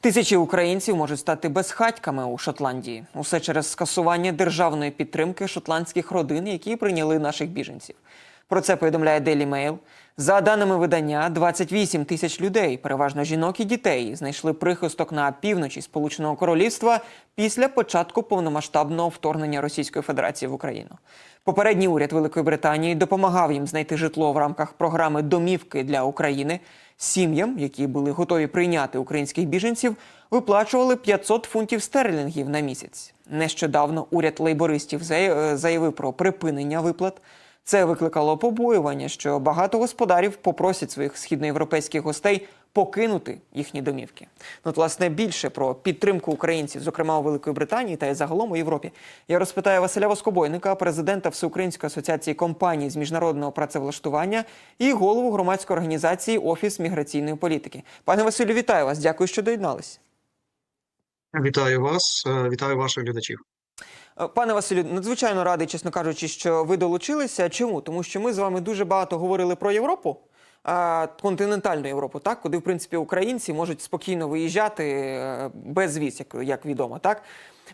Тисячі українців можуть стати безхатьками у Шотландії. Усе через скасування державної підтримки шотландських родин, які прийняли наших біженців. Про це повідомляє Daily Mail. За даними видання, 28 тисяч людей, переважно жінок і дітей, знайшли прихисток на півночі Сполученого Королівства після початку повномасштабного вторгнення Російської Федерації в Україну. Попередній уряд Великої Британії допомагав їм знайти житло в рамках програми домівки для України. Сім'ям, які були готові прийняти українських біженців, виплачували 500 фунтів стерлінгів на місяць. Нещодавно уряд лейбористів заявив про припинення виплат. Це викликало побоювання, що багато господарів попросять своїх східноєвропейських гостей покинути їхні домівки. Ну, от, власне, більше про підтримку українців, зокрема у Великої Британії та й загалом у Європі. Я розпитаю Василя Воскобойника, президента Всеукраїнської асоціації компаній з міжнародного працевлаштування і голову громадської організації Офіс міграційної політики. Пане Василю, вітаю вас. Дякую, що доєднались. Вітаю вас, е, вітаю ваших глядачів. Е, Пане Василю, надзвичайно радий, чесно кажучи, що ви долучилися. Чому? Тому що ми з вами дуже багато говорили про Європу, континентальну Європу, так, куди, в принципі, українці можуть спокійно виїжджати е, без віз, як, відомо. Так?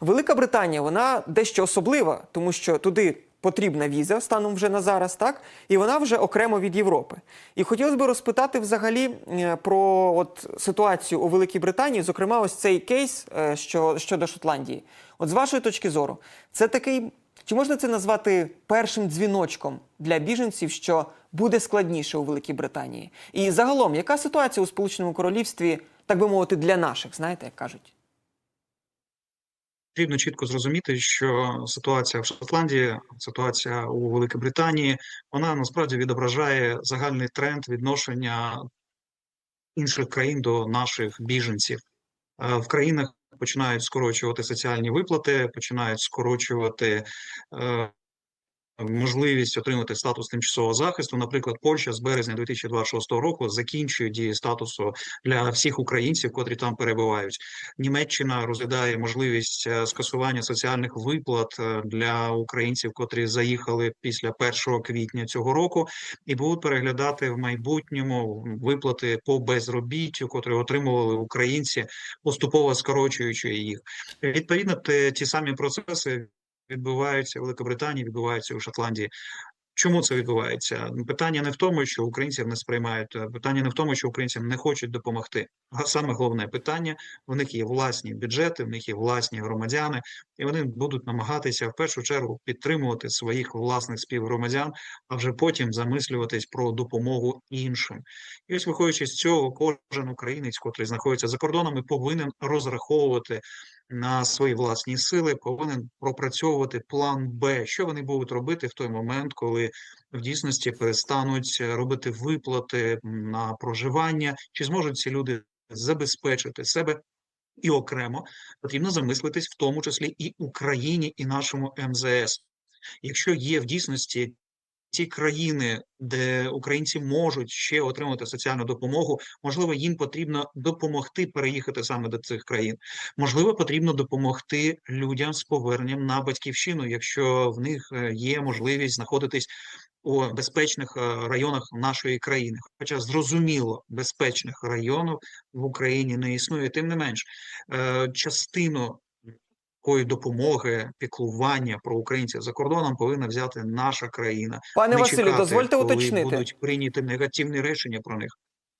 Велика Британія, вона дещо особлива, тому що туди потрібна віза станом вже на зараз, так? І вона вже окремо від Європи. І хотілося б розпитати взагалі е, про от ситуацію у Великій Британії, зокрема, ось цей кейс е, що, щодо Шотландії. От з вашої точки зору, це такий. Чи можна це назвати першим дзвіночком для біженців, що буде складніше у Великій Британії? І загалом, яка ситуація у Сполученому Королівстві, так би мовити, для наших, знаєте, як кажуть? Потрібно чітко зрозуміти, що ситуація в Шотландії, ситуація у Великій Британії, вона насправді відображає загальний тренд відношення інших країн до наших біженців. Е, В країнах починають скорочувати соціальні виплати, починають скорочувати е, можливість отримати статус тимчасового захисту. Наприклад, Польща з березня 2026 року закінчує дії статусу для всіх українців, котрі там перебувають. Німеччина розглядає можливість е, скасування соціальних виплат е, для українців, котрі заїхали після 1 квітня цього року, і будуть переглядати в майбутньому виплати по безробіттю, котрі отримували українці, поступово скорочуючи їх. Відповідно, ті самі процеси відбуваються в Великобританії, відбуваються у Шотландії. Чому це відбувається? Питання не в тому, що українців не сприймають, е, питання не в тому, що українцям не хочуть допомогти. А саме головне питання: в них є власні бюджети, в них є власні громадяни, і вони будуть намагатися в першу чергу підтримувати своїх власних співгромадян, а вже потім замислюватись про допомогу іншим. І ось, виходячи з цього, кожен українець, котрий знаходиться за кордонами, повинен розраховувати на свої власні сили, повинен пропрацьовувати план Б, що вони будуть робити в той момент, коли в дійсності перестануть робити виплати на проживання, чи зможуть ці люди забезпечити себе. І окремо потрібно замислитись, в тому числі і Україні, і нашому МЗС. Якщо є в дійсності ті країни, де українці можуть ще отримати соціальну допомогу, можливо, їм потрібно допомогти переїхати саме до цих країн. Можливо, потрібно допомогти людям з поверненням на батьківщину, якщо в них е, є можливість знаходитись у безпечних е, районах нашої країни. Хоча зрозуміло, безпечних районів в Україні не існує. Тим не менш, е, частину такої допомоги, піклування про українців за кордоном повинна взяти наша країна. Пане Не Василю, чекати, дозвольте коли уточнити. будуть прийняті негативні рішення про них.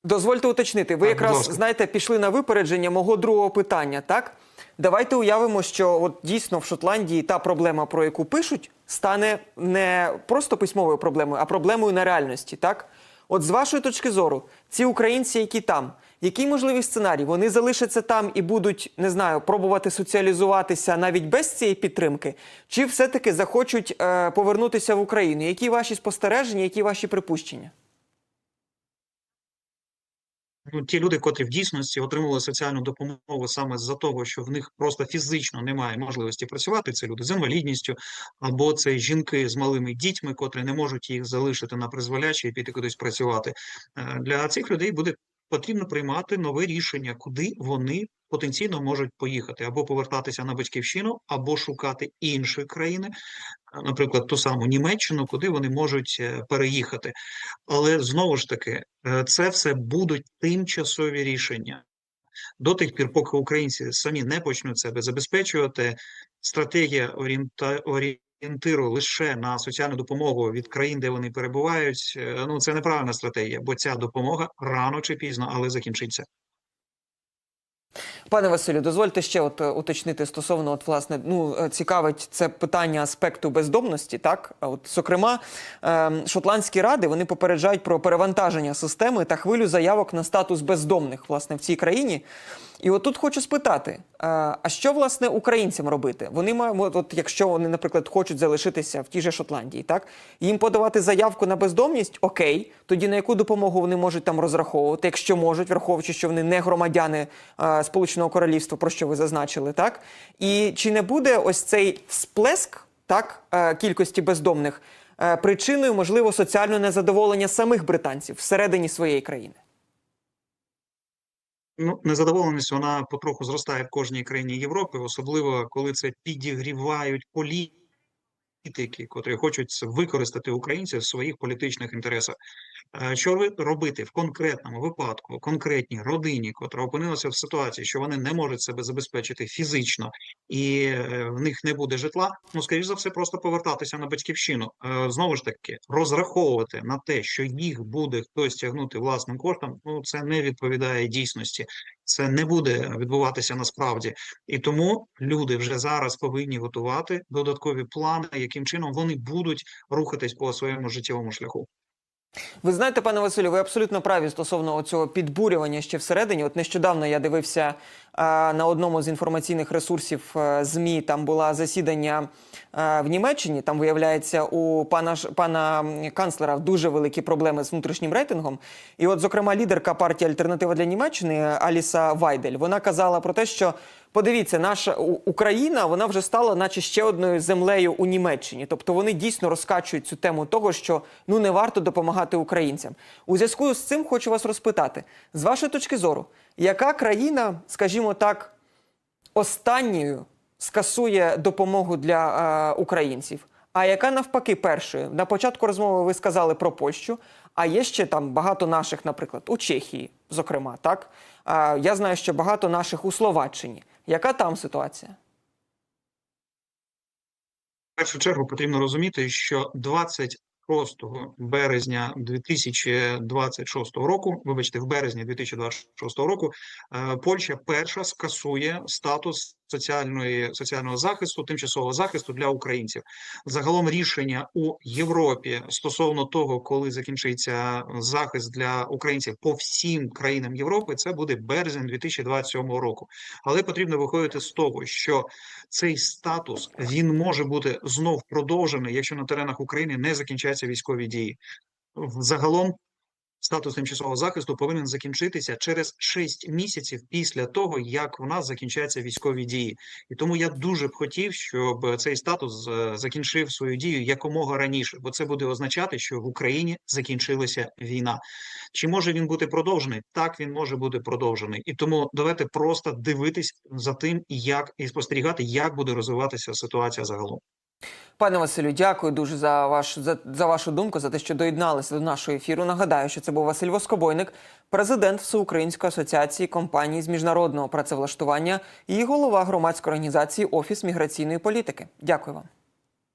Дозвольте уточнити. Ви Так, якраз знаєте, пішли на випередження мого другого питання. Так давайте уявимо, що от дійсно в Шотландії та проблема, про яку пишуть, стане не просто письмовою проблемою, а проблемою на реальності. Так, от з вашої точки зору, ці українці, які там, який можливий сценарій? Вони залишаться там і будуть не знаю, пробувати соціалізуватися навіть без цієї підтримки, чи все-таки захочуть е, повернутися в Україну? Які ваші спостереження, які ваші припущення? Ну, ті люди, котрі в дійсності отримували соціальну допомогу саме з-за того, що в них просто фізично немає можливості працювати, це люди з інвалідністю, або це жінки з малими дітьми, котрі не можуть їх залишити на призволяще і піти кудись працювати. Е, Для цих людей буде потрібно приймати нове рішення, куди вони потенційно можуть поїхати або повертатися на батьківщину, або шукати інші країни, наприклад, ту саму Німеччину, куди вони можуть е, переїхати. Але знову ж таки, е, це все будуть тимчасові рішення. до тих пір, поки українці самі не почнуть себе забезпечувати, стратегія орієнта орієнтиру лише на соціальну допомогу від країн, де вони перебувають. е, Ну це неправильна стратегія, бо ця допомога рано чи пізно, але закінчиться. Пане Василю, дозвольте ще от е, уточнити стосовно от власне ну е, цікавить це питання аспекту бездомності. Так, от зокрема, ем, шотландські ради вони попереджають про перевантаження системи та хвилю заявок на статус бездомних власне в цій країні. І от тут хочу спитати: е, а що власне українцям робити? Вони мають, от, якщо вони, наприклад, хочуть залишитися в тій же Шотландії, так їм подавати заявку на бездомність, окей, тоді на яку допомогу вони можуть там розраховувати, якщо можуть, враховуючи, що вони не громадяни е, Сполученого Королівства, про що ви зазначили, так і чи не буде ось цей всплеск так е, кількості бездомних е, причиною можливо соціального незадоволення самих британців всередині своєї країни? Ну, незадоволеність вона потроху зростає в кожній країні Європи, особливо коли це підігрівають політики, котрі хочуть використати українців в своїх політичних інтересах. Е, Що робити в конкретному випадку, конкретній родині, котра опинилася в ситуації, що вони не можуть себе забезпечити фізично і е, в них не буде житла? Ну, скоріш за все, просто повертатися на батьківщину. Е, Знову ж таки, розраховувати на те, що їх буде хтось тягнути власним коштом, ну це не відповідає дійсності. Це не буде відбуватися насправді, і тому люди вже зараз повинні готувати додаткові плани, яким чином вони будуть рухатись по своєму життєвому шляху. Ви знаєте, пане Василю, ви абсолютно праві стосовно цього підбурювання ще всередині. От нещодавно я дивився на одному з інформаційних ресурсів ЗМІ. Там було засідання в Німеччині. Там виявляється у пана пана канцлера дуже великі проблеми з внутрішнім рейтингом. І, от, зокрема, лідерка партії Альтернатива для Німеччини Аліса Вайдель вона казала про те, що подивіться, наша Україна вона вже стала, наче ще одною землею у Німеччині. Тобто вони дійсно розкачують цю тему того, що ну не варто допомагати українцям. У зв'язку з цим хочу вас розпитати, з вашої точки зору, яка країна, скажімо так, останньою скасує допомогу для е, українців? А яка навпаки першою? На початку розмови ви сказали про Польщу, а є ще там багато наших, наприклад, у Чехії, зокрема, так? А, я знаю, що багато наших у Словаччині. Яка там ситуація? В першу чергу потрібно розуміти, що 26 березня 2026 року, вибачте, в березні 2026 року, е, Польща перша скасує статус соціальної соціального захисту, тимчасового захисту для українців. Загалом рішення у Європі стосовно того, коли закінчиться захист для українців по всім країнам Європи, це буде березень 2027 року. Але потрібно виходити з того, що цей статус він може бути знов продовжений, якщо на теренах України не закінчаться військові дії. Загалом статус тимчасового захисту повинен закінчитися через 6 місяців після того, як у нас закінчаться військові дії. І тому я дуже б хотів, щоб цей статус е, закінчив свою дію якомога раніше, бо це буде означати, що в Україні закінчилася війна. Чи може він бути продовжений? Так, він може бути продовжений. І тому давайте просто дивитись за тим, як і спостерігати, як буде розвиватися ситуація загалом. Пане Василю, дякую дуже за ваш за, за вашу думку, за те, що доєдналися до нашого ефіру. Нагадаю, що це був Василь Воскобойник, президент Всеукраїнської асоціації компаній з міжнародного працевлаштування і голова громадської організації Офіс міграційної політики. Дякую вам.